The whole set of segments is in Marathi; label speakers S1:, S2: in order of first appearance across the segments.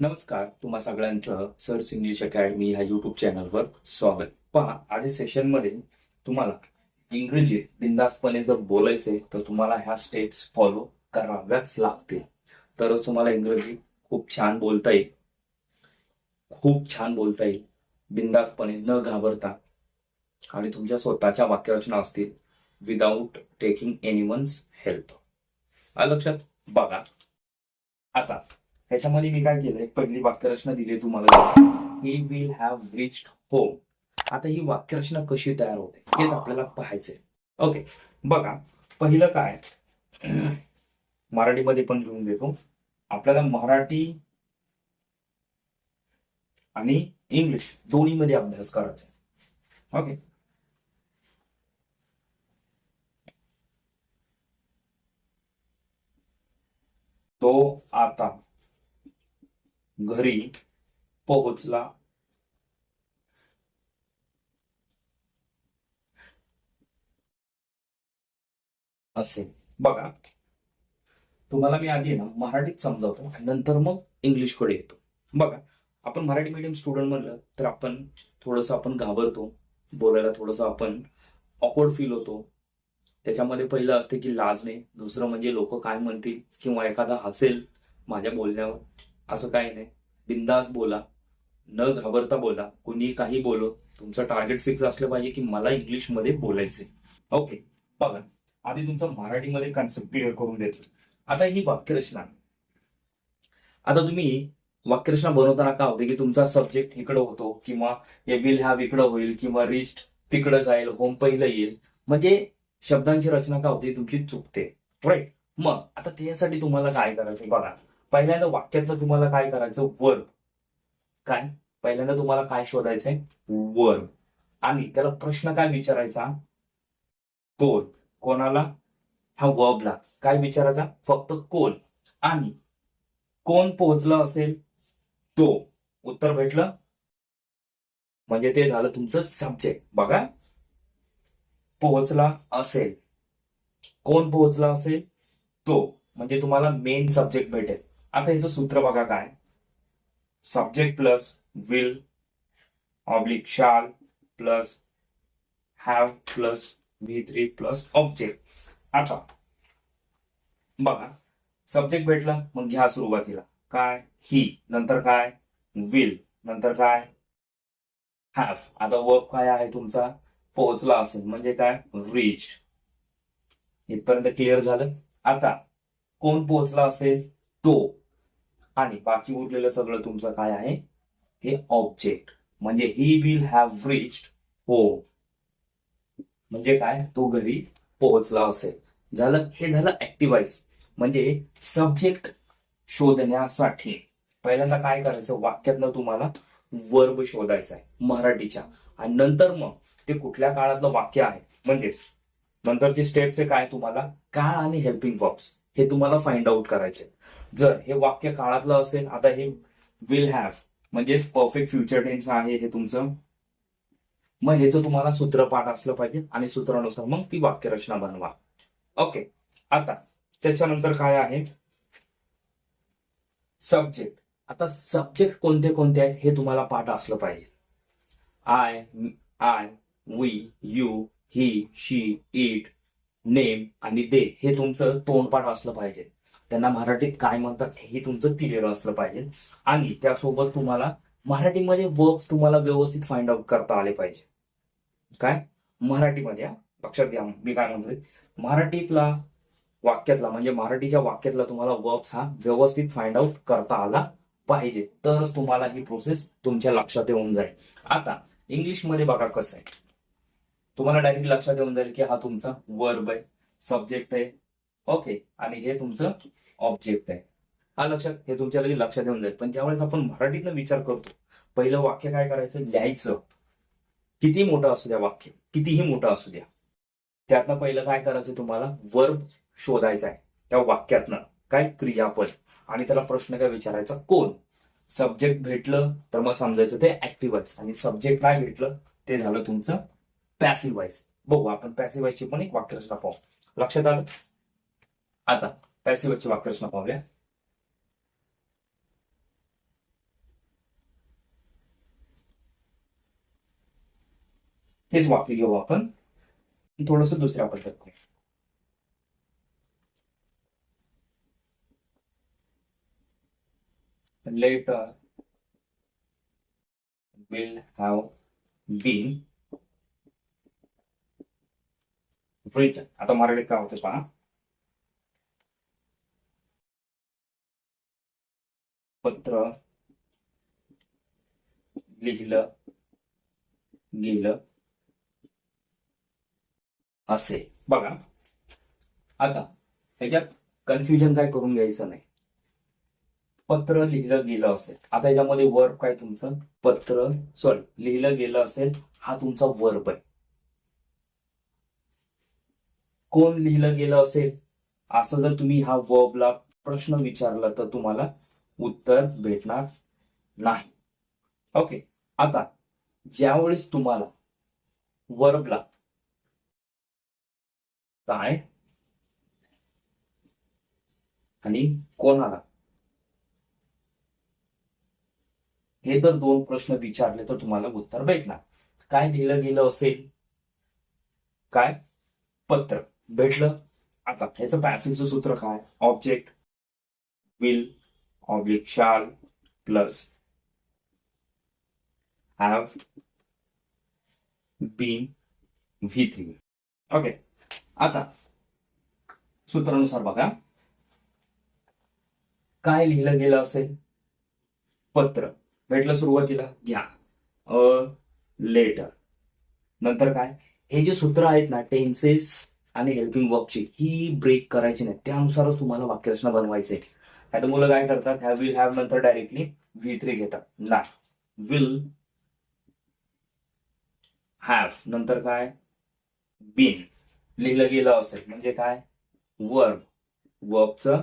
S1: नमस्कार तुम्हा सगळ्यांचं सर्च इंग्लिश अकॅडमी ह्या युट्यूब चॅनलवर स्वागत. पहा आजच्या सेशनमध्ये तुम्हाला इंग्रजीत बिंदास्तपणे जर बोलायचे तर तुम्हाला ह्या स्टेप्स फॉलो कराव्याच लागतील. तरच तुम्हाला इंग्रजी खूप छान बोलता येईल. खूप छान बोलता येईल. बिंदास्तपणे न घाबरता. आणि तुमच्या स्वतःच्या वाक्यरचना असतील विदाऊट टेकिंग एनिवन्स हेल्प लक्षात? बघा. आता ह्याच्यामध्ये मी काय केलंय? पहिली वाक्यरचना दिली तुम्हाला. He will have reached home आता ही वाक्यरचना कशी तयार होते हेच आपल्याला पाहायचंय. ओके बघा पहिलं काय? मराठीमध्ये पण लिहून देतो. आपल्याला मराठी आणि इंग्लिश दोन्हीमध्ये अभ्यास करायचा ओके तो आता घरी पोहोचला. असेल बघा. तुम्हाला मी आधी ना मराठीत समजावतो नंतर मग इंग्लिशकडे येतो. बघा. आपण मराठी मीडियम स्टुडंट म्हणलं तर आपण थोडस आपण घाबरतो. बोलायला थोडस आपण ऑकवर्ड फील होतो. त्याच्यामध्ये पहिलं असते की लाजणे. दुसरं म्हणजे लोक काय म्हणतील किंवा एखादा हसेल माझ्या बोलण्यावर. असं काही नाही. बिंदास बोला. न घाबरता बोला. कुणी काही बोलो. तुमचं टार्गेट फिक्स असलं पाहिजे की मला इंग्लिशमध्ये बोलायचे ओके बघा. आधी तुमचं मराठीमध्ये कन्सेप्ट क्लिअर करून देतो. आता ही वाक्यरचना. आता तुम्ही वाक्यरचना बनवताना का होते की तुमचा सब्जेक्ट इकडं होतो किंवा हे विल हॅव इकडं होईल किंवा रिस्ट तिकडं जाईल होम पहिलं येईल. म्हणजे शब्दांची रचना का होते? तुमची चुकते. राईट मग आता त्यासाठी तुम्हाला काय करायचं बघा. पहिल्यांदा वाक्यातलं तुम्हाला काय करायचं? वर्ब काय? पहिल्यांदा तुम्हाला काय शोधायचंय? वर्ब आणि त्याला प्रश्न काय विचारायचा? कोण? कोणाला? हा वर्बला काय विचारायचा? फक्त कोण. आणि कोण पोहोचलं असेल? तो. उत्तर भेटलं? म्हणजे ते झालं तुमचं सब्जेक्ट बघा. पोहोचला असेल. कोण पोहोचला असेल? तो. म्हणजे तुम्हाला मेन सब्जेक्ट भेटेल. आता याचं सूत्र बघा काय. Subject plus will oblique shall plus have plus V three plus object आता बघा. सब्जेक्ट भेटला मग घ्या सुरुवातीला. काय? ही नंतर काय? विल नंतर काय? हॅव आता वर्क काय आहे तुमचा? पोहोचला असेल. म्हणजे काय? रिच इथपर्यंत क्लिअर झालं? आता कोण पोहोचला असेल? तो. आणि बाकी उरलेलं सगळं तुमचं काय आहे? हे ऑब्जेक्ट म्हणजे ही विल हॅव रिच्ड हो म्हणजे काय? तो घरी पोहोचला असेल. झालं हे झालं ऍक्टिवाइज म्हणजे सब्जेक्ट शोधण्यासाठी. पहिल्यांदा काय करायचं? वाक्यातनं तुम्हाला वर्ब शोधायचा आहे मराठीच्या. आणि नंतर मग ते कुठल्या काळातलं वाक्य आहे? म्हणजेच नंतरचे स्टेप्स आहे काय तुम्हाला? काळ आणि हेल्पिंग वर्ब्स हे तुम्हाला फाइंड आउट करायचे. जर हे वाक्य काळातलं असेल आता हे विल हॅव म्हणजेच परफेक्ट फ्युचर टेन्स आहे हे तुमचं. मग ह्याचं तुम्हाला सूत्रपाठ असलं पाहिजे आणि सूत्रानुसार मग ती वाक्यरचना बनवा. ओके आता त्याच्यानंतर काय आहे? सब्जेक्ट आता सब्जेक्ट कोणते कोणते आहेत हे तुम्हाला पाठ असलं पाहिजे. I I we you he she it name आणि दे हे तुमचं तोंडपाठ असलं पाहिजे. त्यांना मराठीत काय म्हणतात हे तुमचं क्लिअर असलं पाहिजे. आणि त्यासोबत तुम्हाला मराठीमध्ये वर्क्स तुम्हाला व्यवस्थित फाइंड आउट करता आले पाहिजे. काय? मराठीमध्ये लक्षात घ्या मी काय म्हणतोय? मराठीतला वाक्यातला म्हणजे मराठीच्या वाक्यातला तुम्हाला वर्क्स हा व्यवस्थित फाइंड आउट करता आला पाहिजे. तरच तुम्हाला ही प्रोसेस तुमच्या लक्षात येऊन जाईल. आता इंग्लिशमध्ये बघा कसं आहे. तुम्हाला डायरेक्ट लक्षात येऊन जाईल की हा तुमचा वर्ब आहे सब्जेक्ट आहे. ओके आणि हे तुमचं ऑब्जेक्ट आहे. हा लक्षात हे तुमच्या लगेच लक्षात येऊन जाईल. पण ज्यावेळेस आपण मराठीतनं विचार करतो पहिलं वाक्य काय करायचं? लिहायचं. किती मोठं असू द्या वाक्य कितीही मोठं असू द्या. त्यातनं पहिलं काय करायचं तुम्हाला? वर्ब शोधायचा आहे. त्या वाक्यातनं. काय? क्रियापद. आणि त्याला प्रश्न काय विचारायचा? कोण? सब्जेक्ट भेटलं तर मग समजायचं ते ऍक्टिव्ह आणि सब्जेक्ट काय भेटलं ते झालं तुमचं पॅसिव्हाइज बघू आपण पॅसिव्हाइजची ची पण एक वाक्यरचना पाहू. लक्षात आलं? आता Спасибо, чувак, короче, на Павле. हेच वाक्य घेऊ आपण थोडस दुसऱ्या पद्धत letter will have been written आता मराठीत काय होते पहा. पत्र लिहिलं गेलं असे. बघा. आता ह्याच्यात कन्फ्युजन काय करून घ्यायचं नाही. पत्र लिहिलं गेलं असेल. आता याच्यामध्ये वर्ब काय तुमचं? पत्र सॉरी लिहिलं गेलं असेल हा तुमचा वर्ब आहे. कोण लिहिलं गेलं असेल? असं जर तुम्ही हा वर्बला प्रश्न विचारला तर तुम्हाला उत्तर भेटणार नाही. ओके आता ज्यावेळेस तुम्हाला वर्बला काय आणि कोणाला हे जर दोन प्रश्न विचारले तर तुम्हाला उत्तर भेटणार. काय लिहिलं गेलं असेल? काय? पत्र. भेटलं? आता ह्याचं पॅसिव्हचं सूत्र काय? Object will oblique shall plus have been V three okay आता सूत्रानुसार बघा. काय लिहिलं गेलं असेल? पत्र. भेटलं सुरुवातीला? घ्या. अ लेटर नंतर काय? हे जे सूत्र आहेत ना टेन्सेस आणि हेल्पिंग वर्कची ही ब्रेक करायची नाही. त्यानुसारच तुम्हाला वाक्यरचना बनवायचे. नाही तर मुलं काय करतात ह्या विल हॅव नंतर डायरेक्टली व्ही थ्री घेतात. नाही. विल हॅव नंतर काय? बीन लिहिलं गेलं असेल. म्हणजे काय? वर्ब वर्बचं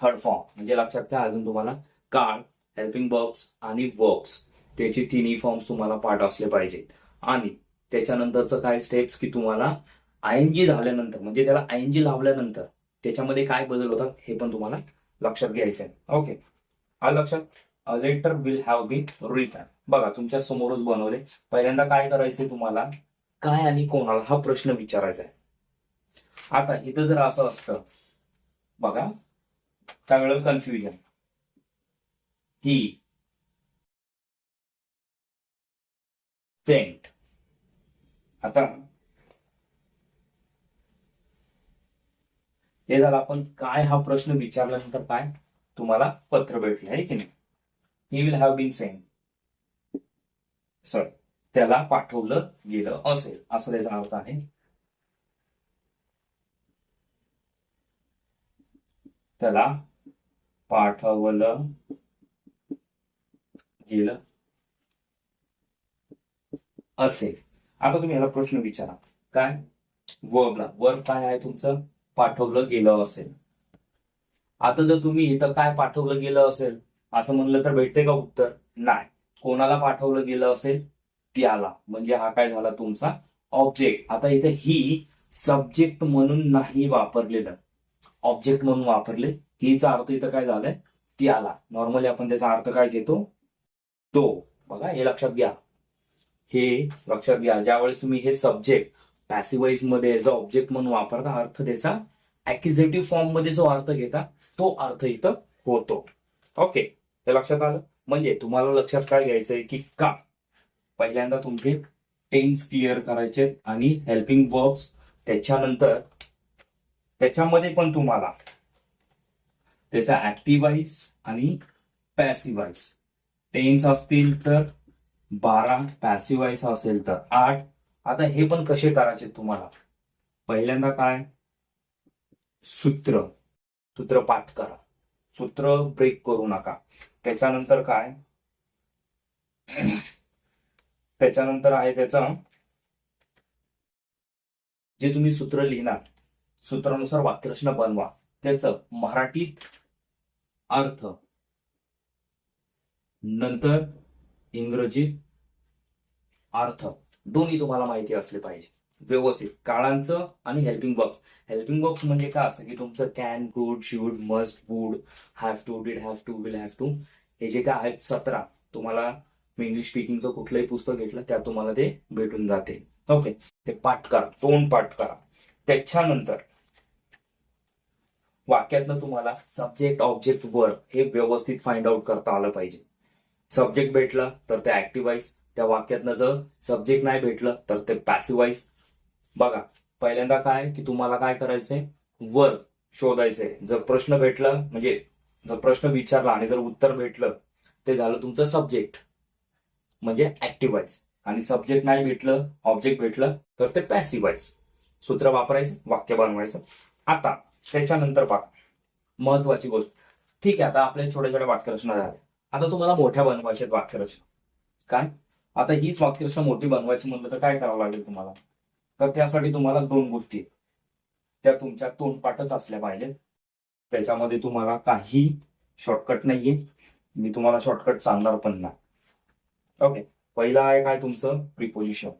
S1: थर्ड फॉर्म म्हणजे लक्षात काय अजून तुम्हाला काळ हेल्पिंग वर्ब्स आणि वर्ब्स त्याचे तिन्ही फॉर्म्स तुम्हाला पाठ असले पाहिजेत आणि त्याच्यानंतरचं काय स्टेप्स की तुम्हाला आय एन जी झाल्यानंतर म्हणजे त्याला आय एन जी लावल्यानंतर त्याच्यामध्ये काय बदल होतात हे पण तुम्हाला लक्षात घ्यायचं आहे ओके आलं लक्षात? Letter will have be return बघा तुमच्या समोरच बनवले पहिल्यांदा काय करायचंय तुम्हाला? काय आणि कोणाला? हा प्रश्न विचारायचा आहे आता इथं जर असं असतं बघा सगळं कन्फ्युजन ही सेंट आता हे झालं आपण काय हा प्रश्न विचारल्यानंतर काय तुम्हाला पत्र भेटले आहे की नाही? He will have been sent sorry त्याला पाठवलं गेलं असेल असं त्याचा अर्थ आहे. त्याला पाठवलं गेलं असेल. आता तुम्ही याला प्रश्न विचारा. काय? वर्बला वर्ब काय आहे तुमचं? पाठवलं गेलं असेल. आता जर तुम्ही इथं काय पाठवलं गेलं असेल असं म्हणलं तर भेटते का उत्तर? नाही. कोणाला पाठवलं गेलं असेल? त्याला. म्हणजे हा काय झाला तुमचा ऑब्जेक्ट आता इथे ही सब्जेक्ट म्हणून नाही वापरलेलं. ऑब्जेक्ट म्हणून वापरले. हिचा अर्थ इथं काय झालाय? त्याला. नॉर्मली आपण त्याचा अर्थ काय घेतो? तो. बघा हे लक्षात घ्या. हे लक्षात घ्या. ज्यावेळेस तुम्ही हे सब्जेक्ट पॅसिवाईजमध्ये जो ऑब्जेक्ट म्हणून वापरता अर्थ त्याचा ऍक्युझेटिव्ह फॉर्ममध्ये जो अर्थ घेता तो अर्थ इथं होतो. ओके हे लक्षात आलं? म्हणजे तुम्हाला लक्षात काय घ्यायचंय की का? पहिल्यांदा तुमचे टेन्स क्लिअर करायचे आणि हेल्पिंग वर्ब्स त्याच्यानंतर त्याच्यामध्ये पण तुम्हाला त्याचा ऍक्टिव्हाइज आणि पॅसिवाइज टेन्स असतील तर बारा पॅसिवाइज असेल तर आठ आता हे पण कसे करायचे तुम्हाला? पहिल्यांदा काय? सूत्र. सूत्र पाठ करा. सूत्र ब्रेक करू नका. त्याच्यानंतर काय? त्याच्यानंतर आहे त्याचं जे तुम्ही सूत्र लिहिणार सूत्रानुसार वाक्यरचना बनवा. त्याचं मराठीत अर्थ. नंतर इंग्रजीत अर्थ. दोन्ही तुम्हाला माहिती असले पाहिजे. व्यवस्थित. काळांचं आणि हेल्पिंग बॉक्स हेल्पिंग बॉक्स म्हणजे काय असतं की तुमचं can could should must would have to did have to will have to हे जे काय आहेत सतरा. तुम्हाला इंग्लिश स्पीकिंगचं कुठलंही पुस्तक घेतलं त्यात तुम्हाला ते भेटून जाते. ओके ते पाठ करा. तोंड पाठ करा. त्याच्यानंतर वाक्यातनं तुम्हाला सब्जेक्ट ऑब्जेक्ट वर्क हे व्यवस्थित फाइंड आउट करता आलं पाहिजे. सब्जेक्ट भेटला तर ते ऍक्टिव्हाइज त्या वाक्यातनं जर सब्जेक्ट नाही भेटलं तर ते पॅसिवाइज बघा पहिल्यांदा काय की तुम्हाला काय करायचंय? वर शोधायचंय. जर प्रश्न भेटला म्हणजे जर प्रश्न विचारला आणि जर उत्तर भेटलं ते झालं तुमचं सब्जेक्ट म्हणजे ऍक्टिव्हाइज आणि सब्जेक्ट नाही भेटलं ऑब्जेक्ट भेटलं तर ते पॅसिवाइज सूत्र वापरायचं वाक्य बनवायचं. आता त्याच्यानंतर बघा. महत्वाची गोष्ट. ठीक आहे आता आपल्या छोटे छोटे वाक्यरचना झाले. आता तुम्हाला मोठ्या बनवायच्या वाक्यरचना. काय? आता हीच वाक्यरचना मोठी बनवायची म्हणलं तर काय करावं लागेल तुम्हाला? तर त्यासाठी तुम्हाला दोन गोष्टी आहेत. त्या तुमच्या तोंडपाठच असल्या पाहिजेत. त्याच्यामध्ये तुम्हाला काही शॉर्टकट नाहीये. मी तुम्हाला शॉर्टकट सांगणार पण नाही. ओके पहिला आहे काय तुमचं? प्रिपोजिशन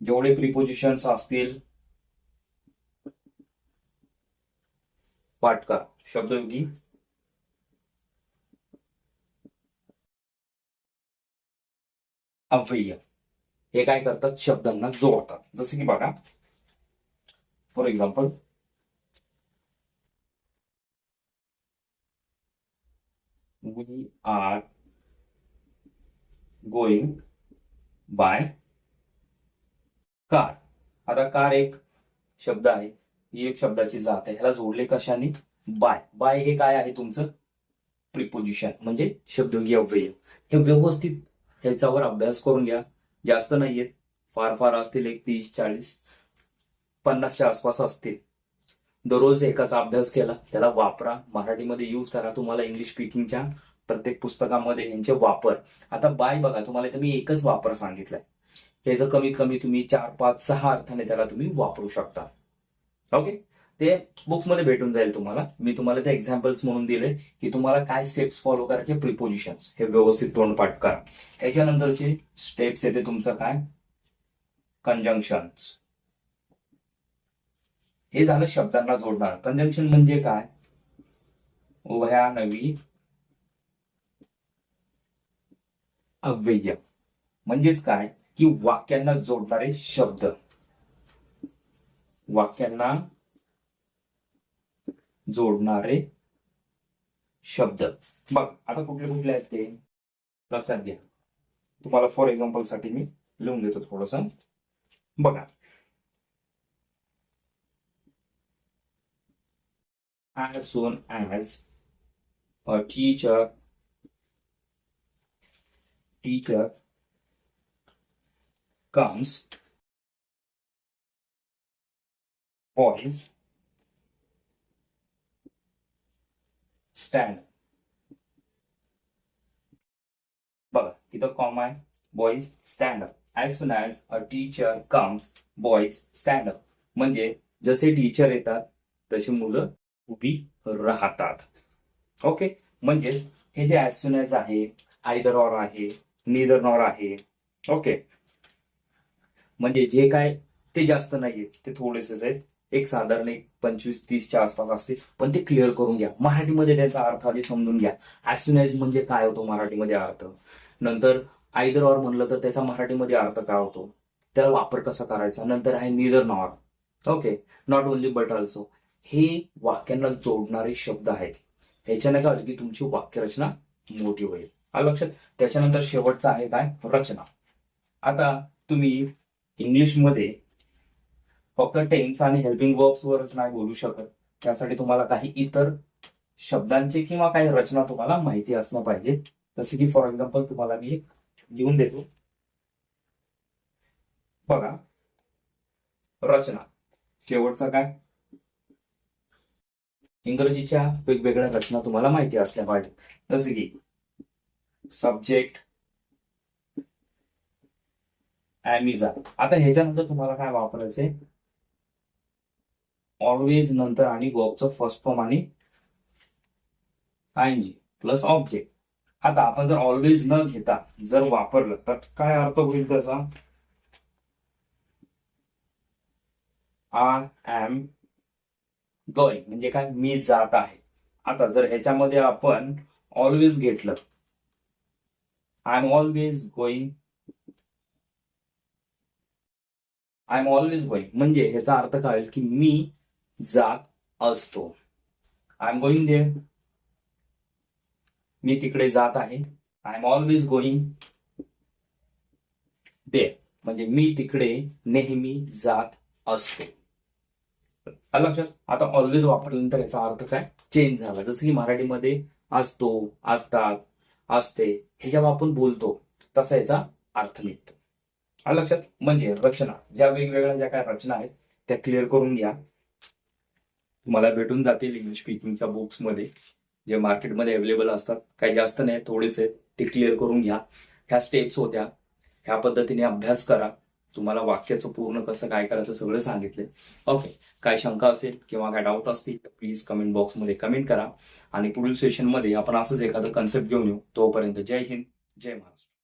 S1: जेवढे प्रिपोजिशन्स असतील पाठ करा. शब्दयोगी अव्यय. हे काय करतात? शब्दांना जोडतात. जसं की बघा for example we are going by car आता कार एक शब्द आहे. ही एक शब्दाची जात आहे. ह्याला जोडले कशाने? बाय बाय हे काय आहे तुमचं? प्रिपोजिशन म्हणजे शब्दयोगी अव्यय. हे व्यवस्थित ह्याच्यावर अभ्यास करून घ्या. जास्त नाहीयेत. फार फार असतील एक तीस चाळीस पन्नासच्या आसपास असतील. दररोज एकाचा अभ्यास केला त्याला वापरा. मराठीमध्ये यूज करा. तुम्हाला इंग्लिश स्पीकिंगच्या प्रत्येक पुस्तकामध्ये यांचे वापर. आता बाय बघा तुम्हाला इथं मी एकच वापर सांगितलाय. याचं कमीत कमी तुम्ही चार पाच सहा अर्थाने त्याला तुम्ही वापरू शकता. ओके ते बुक्समध्ये भेटून जाईल तुम्हाला. मी तुम्हाला ते एक्झाम्पल्स म्हणून दिले की तुम्हाला काय स्टेप्स फॉलो करायचे प्रिपोजिशन्स हे व्यवस्थित तोंडपाठ करा. ह्याच्यानंतरचे स्टेप्स येते तुमचं काय? कंजंक्शन्स हे झालं शब्दांना जोडणार. कंजंक्शन म्हणजे काय? उभया नवी अव्यय. म्हणजेच काय? की वाक्यांना जोडणारे शब्द. वाक्यांना जोडणारे शब्द. बघ आता कुठले कुठले आहेत ते? लक्षात घ्या. तुम्हाला फॉर एक्झाम्पलसाठी मी लिहून देतो थोडस. बघा. As soon as a teacher teacher comes boys stand बघा इथं कॉम आहे. Boys stand up as soon as a teacher comes boys stand up म्हणजे जसे टीचर येतात तशी मुलं उभी राहतात. ओके म्हणजेच हे जे ॲज सुन ॲज आहे आयदर ऑर आहे निदर नॉर आहे. ओके म्हणजे जे काय ते जास्त नाहीये ते थोडेसेच आहेत. एक साधारण एक पंचवीस तीसच्या आसपास असते पण ते क्लिअर करून घ्या. मराठीमध्ये त्याचा अर्थ आधी समजून घ्या. ॲज म्हणजे काय होतो मराठीमध्ये अर्थ? नंतर आयदर ऑर म्हणलं तर त्याचा मराठीमध्ये अर्थ काय होतो? त्याला वापर कसा करायचा? नंतर आहे neither nor okay not only but also हे वाक्यांना जोडणारे शब्द आहेत. ह्याच्याने काय होतं की तुमची वाक्यरचना मोठी होईल. आलं लक्षात? त्याच्यानंतर शेवटचा आहे काय? रचना. आता तुम्ही इंग्लिशमध्ये फक्त टेन्स आणि हेल्पिंग वर्ब्स वरच नाही बोलू शकत. त्यासाठी तुम्हाला काही इतर शब्दांची किंवा काही रचना तुम्हाला माहिती असणं पाहिजे. जसे की फॉर एक्झाम्पल तुम्हाला मी लिहून देतो. बघा. रचना. शेवटचा काय? इंग्रजीच्या वेगवेगळ्या रचना तुम्हाला माहिती असल्या पाहिजे जसे की सब्जेक्ट ऍमिझा आता ह्याच्यानंतर तुम्हाला काय वापरायचंय? ऑलवेज नंतर आणि वर्बचं फर्स्ट फॉर्म आणि आय जी प्लस ऑब्जेक्ट आता आपण जर ऑलवेज न घेता जर वापरलं तर काय अर्थ होईल त्याचा? आय एम गोईंग म्हणजे काय? मी जात आहे. आता जर ह्याच्यामध्ये आपण ऑलवेज घेतलं. I am always going I am always going म्हणजे ह्याचा अर्थ काय होईल की मी जात असतो. आय एम गोईंग देअर मी तिकडे जात आहे. I am always going there म्हणजे मी तिकडे नेहमी जात असतो. लक्षात? आता ऑलवेज वापरल्यानंतर याचा अर्थ काय? चेंज झाला. जसं की मराठीमध्ये असतो असतात असते हे जेव्हा आपण बोलतो. तसा याचा अर्थ निघतो लक्षात? म्हणजे रचना. ज्या वेगवेगळ्या ज्या काय रचना आहेत त्या क्लिअर करून घ्या. तुम्हाला भेटून जातील इंग्लिश स्पीकिंगच्या बुक्समध्ये जे मार्केटमध्ये अवेलेबल असतात. काही जास्त नाही थोडेसे ते क्लिअर करून घ्या. ह्या स्टेप्स होत्या. ह्या पद्धतीने अभ्यास करा. तुम्हाला वाक्याचं पूर्ण कसं काय करायचं सगळं सांगितलं ओके काय शंका असेल किंवा काय डाऊट असतील तर प्लीज कमेंट बॉक्समध्ये कमेंट करा. आणि पुढील सेशनमध्ये आपण असंच एखादं कन्सेप्ट घेऊन येऊ. तोपर्यंत जय हिंद जय महाराष्ट्र.